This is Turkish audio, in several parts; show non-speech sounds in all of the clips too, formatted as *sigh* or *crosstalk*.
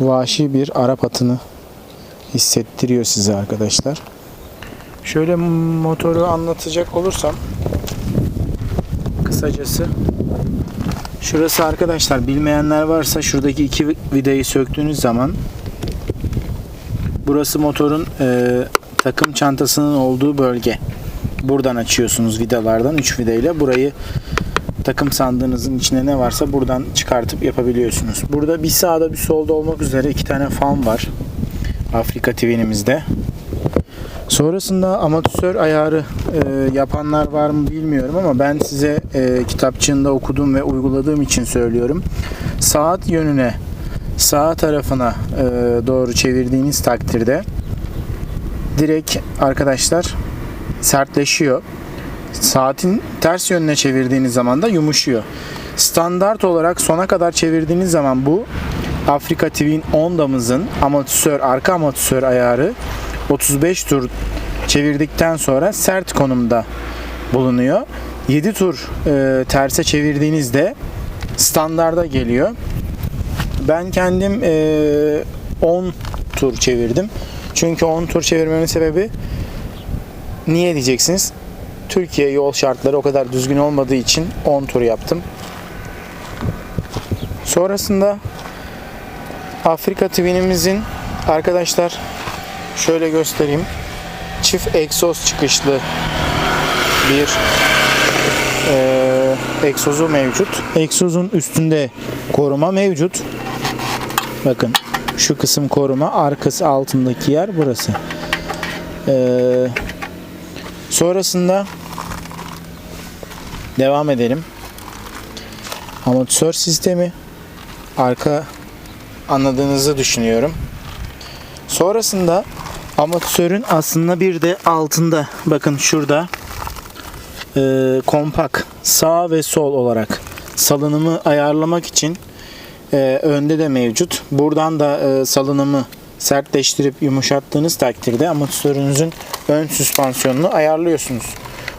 vahşi bir Arap atını hissettiriyor size arkadaşlar. Şöyle motoru anlatacak olursam kısacası şurası arkadaşlar bilmeyenler varsa şuradaki iki vidayı söktüğünüz zaman burası motorun e, takım çantasının olduğu bölge. Buradan açıyorsunuz vidalardan 3 vidayla burayı takım sandığınızın içine ne varsa buradan çıkartıp yapabiliyorsunuz. Burada bir sağda bir solda olmak üzere iki tane fan var. Afrika TV'nimizde. Sonrasında amatör ayarı e, yapanlar var mı bilmiyorum ama ben size e, kitapçığında okudum ve uyguladığım için söylüyorum. Saat yönüne sağ tarafına e, doğru çevirdiğiniz takdirde direkt arkadaşlar sertleşiyor. Saatin ters yönüne çevirdiğiniz zaman da yumuşuyor. Standart olarak sona kadar çevirdiğiniz zaman bu Afrika TV'nin Honda'mızın amatör arka amatör ayarı 35 tur çevirdikten sonra sert konumda bulunuyor. 7 tur e, terse çevirdiğinizde standarda geliyor. Ben kendim e, 10 tur çevirdim. Çünkü 10 tur çevirmemin sebebi niye diyeceksiniz? Türkiye yol şartları o kadar düzgün olmadığı için 10 tur yaptım. Sonrasında Afrika TV'nimizin arkadaşlar şöyle göstereyim. Çift egzoz çıkışlı bir eee egzozu mevcut. Egzozun üstünde koruma mevcut. Bakın şu kısım koruma, arkası altındaki yer burası. Eee sonrasında devam edelim. Amatör sistemi arka anladığınızı düşünüyorum. Sonrasında amatörün aslında bir de altında bakın şurada e, kompak sağ ve sol olarak salınımı ayarlamak için e, önde de mevcut. Buradan da e, salınımı sertleştirip yumuşattığınız takdirde amatörünüzün ön süspansiyonunu ayarlıyorsunuz.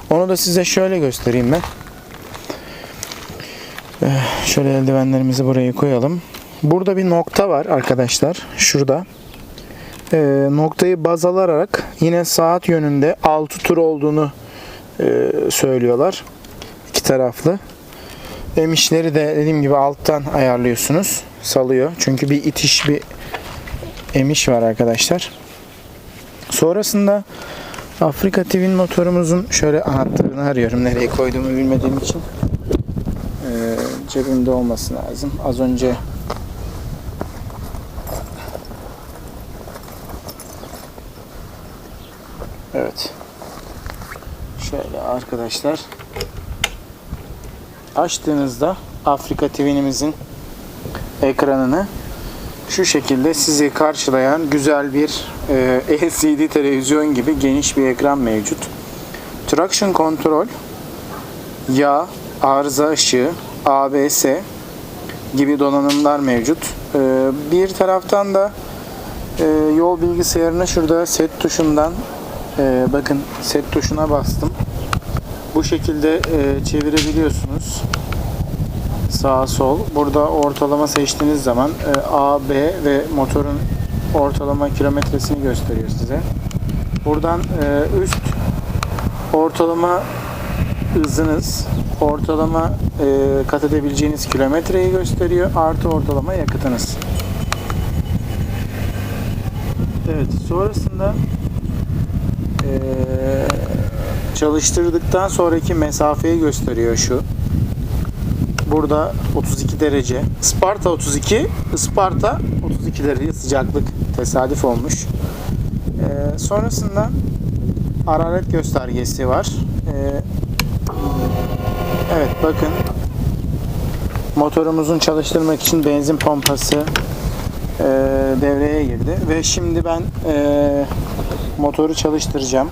Onu da size şöyle göstereyim ben. Eh, Şöyle eldivenlerimizi buraya koyalım. Burada bir nokta var arkadaşlar. Şurada. Ee, noktayı baz alarak yine saat yönünde 6 tur olduğunu e, söylüyorlar. İki taraflı. Emişleri de dediğim gibi alttan ayarlıyorsunuz. Salıyor. Çünkü bir itiş bir emiş var arkadaşlar. Sonrasında Afrika TV'nin motorumuzun şöyle anahtarını arıyorum. Nereye koyduğumu bilmediğim için. Ee, cebimde olması lazım. Az önce Evet. Şöyle arkadaşlar. Açtığınızda Afrika TV'nimizin ekranını şu şekilde sizi karşılayan güzel bir e, LCD televizyon gibi geniş bir ekran mevcut. Traction Control, yağ, arıza ışığı, ABS gibi donanımlar mevcut. E, bir taraftan da e, yol bilgisayarını şurada set tuşundan e, bakın set tuşuna bastım. Bu şekilde e, çevirebiliyorsunuz. Sağ sol. Burada ortalama seçtiğiniz zaman A, B ve motorun ortalama kilometresini gösteriyor size. Buradan üst ortalama hızınız, ortalama e, kat edebileceğiniz kilometreyi gösteriyor. Artı ortalama yakıtınız. Evet, sonrasında eee, çalıştırdıktan sonraki mesafeyi gösteriyor şu. Burada 32 derece. Isparta 32, Isparta 32 derece sıcaklık tesadüf olmuş. Eee, sonrasında hararet göstergesi var. Eee, evet bakın motorumuzun çalıştırmak için benzin pompası eee, devreye girdi ve şimdi ben eee, motoru çalıştıracağım.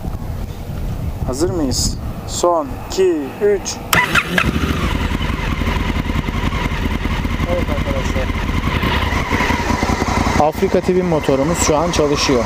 Hazır mıyız? Son 2 3 Evet arkadaşlar. Afrika TV motorumuz şu an çalışıyor.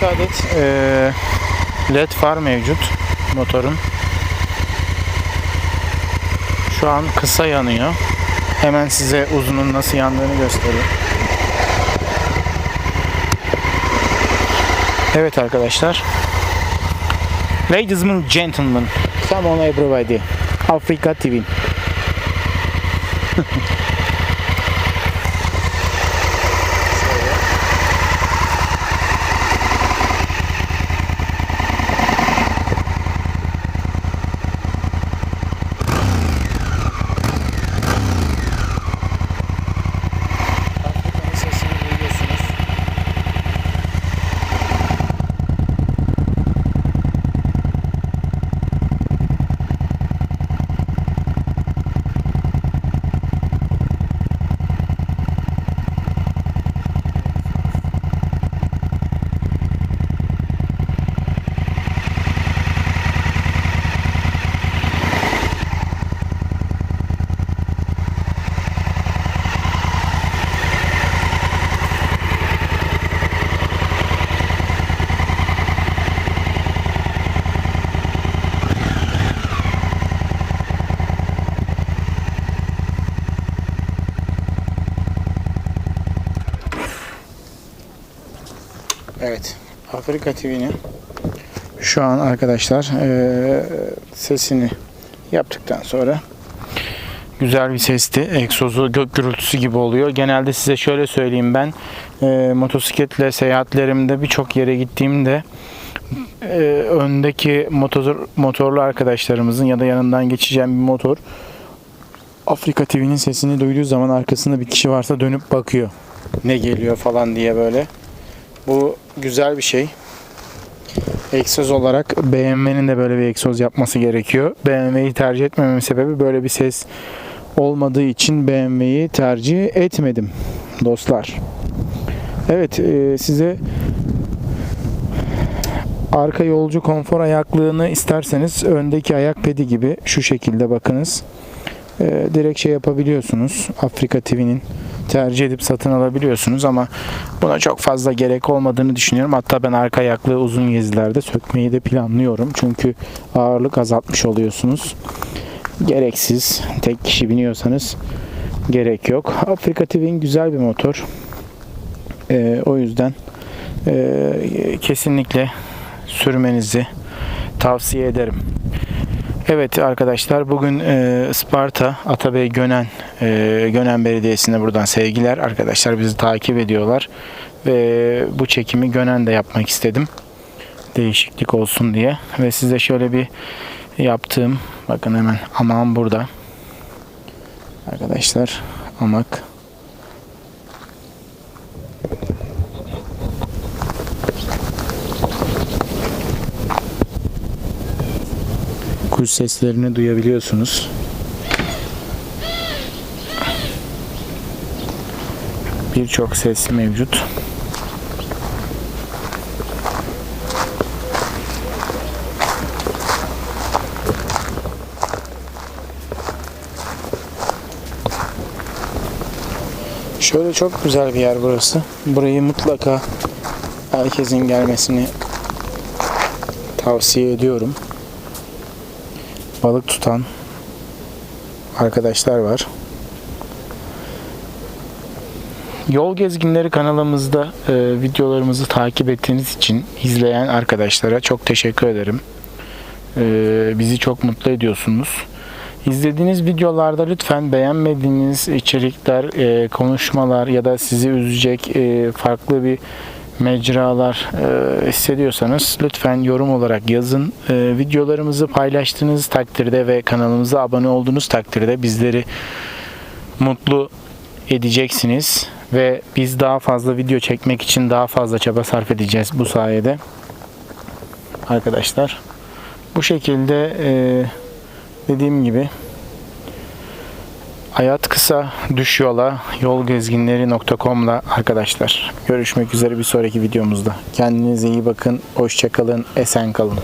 2 adet eee, led far mevcut motorun. Şu an kısa yanıyor. Hemen size uzunun nasıl yandığını göstereyim. Evet arkadaşlar. Ladies and gentlemen, come on everybody. Africa TV. *laughs* Evet. Afrika TV'nin şu an arkadaşlar eee, sesini yaptıktan sonra güzel bir sesti. Egzozu gök gürültüsü gibi oluyor. Genelde size şöyle söyleyeyim ben eee, motosikletle seyahatlerimde birçok yere gittiğimde eee, öndeki motor, motorlu arkadaşlarımızın ya da yanından geçeceğim bir motor Afrika TV'nin sesini duyduğu zaman arkasında bir kişi varsa dönüp bakıyor. Ne geliyor falan diye böyle. Bu güzel bir şey. Egzoz olarak BMW'nin de böyle bir egzoz yapması gerekiyor. BMW'yi tercih etmememin sebebi böyle bir ses olmadığı için BMW'yi tercih etmedim dostlar. Evet e, size arka yolcu konfor ayaklığını isterseniz öndeki ayak pedi gibi şu şekilde bakınız. E, direkt şey yapabiliyorsunuz. Afrika TV'nin tercih edip satın alabiliyorsunuz ama buna çok fazla gerek olmadığını düşünüyorum. Hatta ben arka ayaklı uzun gezilerde sökmeyi de planlıyorum. Çünkü ağırlık azaltmış oluyorsunuz. Gereksiz. Tek kişi biniyorsanız gerek yok. Afrika TV'nin güzel bir motor. Ee, o yüzden ee, kesinlikle sürmenizi tavsiye ederim. Evet arkadaşlar bugün e, Isparta Atabey Gönen e, Gönen Belediyesi'ne buradan sevgiler. Arkadaşlar bizi takip ediyorlar ve bu çekimi Gönen'de yapmak istedim. Değişiklik olsun diye ve size şöyle bir yaptığım bakın hemen aman burada. Arkadaşlar amak kuş seslerini duyabiliyorsunuz. Birçok ses mevcut. Şöyle çok güzel bir yer burası. Burayı mutlaka herkesin gelmesini tavsiye ediyorum balık tutan arkadaşlar var. Yol Gezginleri kanalımızda e, videolarımızı takip ettiğiniz için izleyen arkadaşlara çok teşekkür ederim. E, bizi çok mutlu ediyorsunuz. İzlediğiniz videolarda lütfen beğenmediğiniz içerikler, e, konuşmalar ya da sizi üzecek e, farklı bir mecralar e, hissediyorsanız lütfen yorum olarak yazın. E, videolarımızı paylaştığınız takdirde ve kanalımıza abone olduğunuz takdirde bizleri mutlu edeceksiniz ve biz daha fazla video çekmek için daha fazla çaba sarf edeceğiz bu sayede. Arkadaşlar bu şekilde e, dediğim gibi Hayat kısa, düş yola, yolgezginleri.com'la arkadaşlar. Görüşmek üzere bir sonraki videomuzda. Kendinize iyi bakın, hoşçakalın, esen kalın.